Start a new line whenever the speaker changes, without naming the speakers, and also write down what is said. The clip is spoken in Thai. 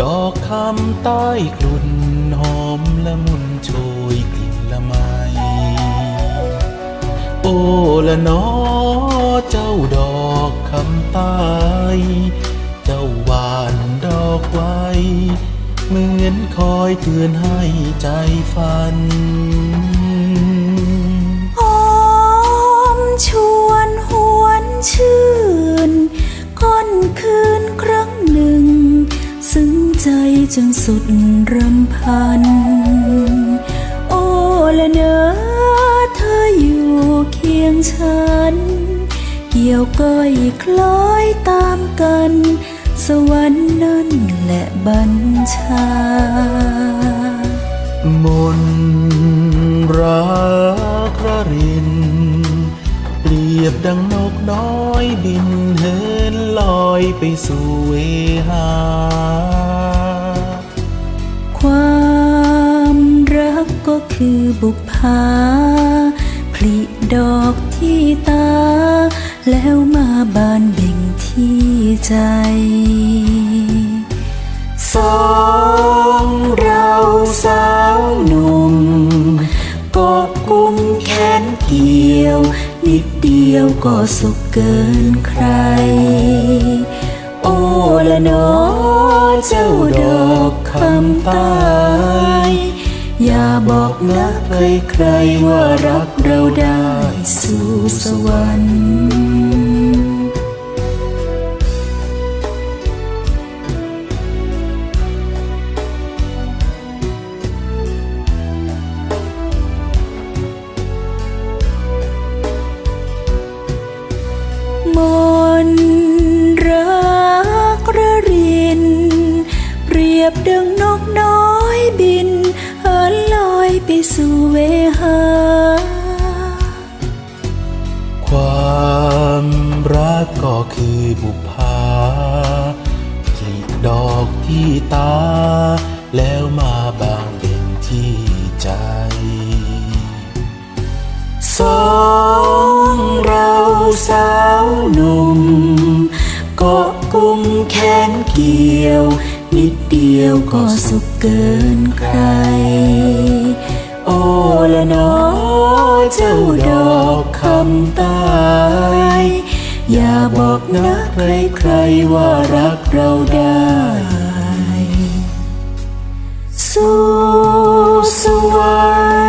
ดอกคำใต้กลุ่นหอมละมุนโชยกลิ่นละไมโอ้ละนอเจ้าดอกคำใต้เจ้าหวานดอกไว้เหมือนคอยเตือนให้ใจฝัน
ใจจนสุดรำพัน โอ้ละเนอเธออยู่เคียงฉัน เกี่ยวก้อยคล้อยตามกัน สวรรค์นั้นแหละบัญชา
มนรักระริน เปรียบดังนกน้อยบินเหินลอยไปสู่เวหา
คือบุพภาผลิดอกที่ตา แล้วมาบานเบ่งที่ใจสองเราสาวหนุ่มกอบกุมแขนเกี่ยว นิดเดียวก็สุขเกินใคร โอ้ละนอเจ้าดอกคำตาย อย่าบอกนะใครๆว่ารักเราได้สู่สวรรค์มนรักระริน เปรียบดังนกน บุ
พากลีบดอกที่ตา แล้วมาบางเบ่งที่ใจ
สองเราสาวหนุ่มเกาะกุมแขนเกี่ยว นิดเดียวก็สุขเกินใคร โอ้ละนอเจ้าดอกคำตา อย่าบอกนะใครๆว่ารักเราได้ สู้สวร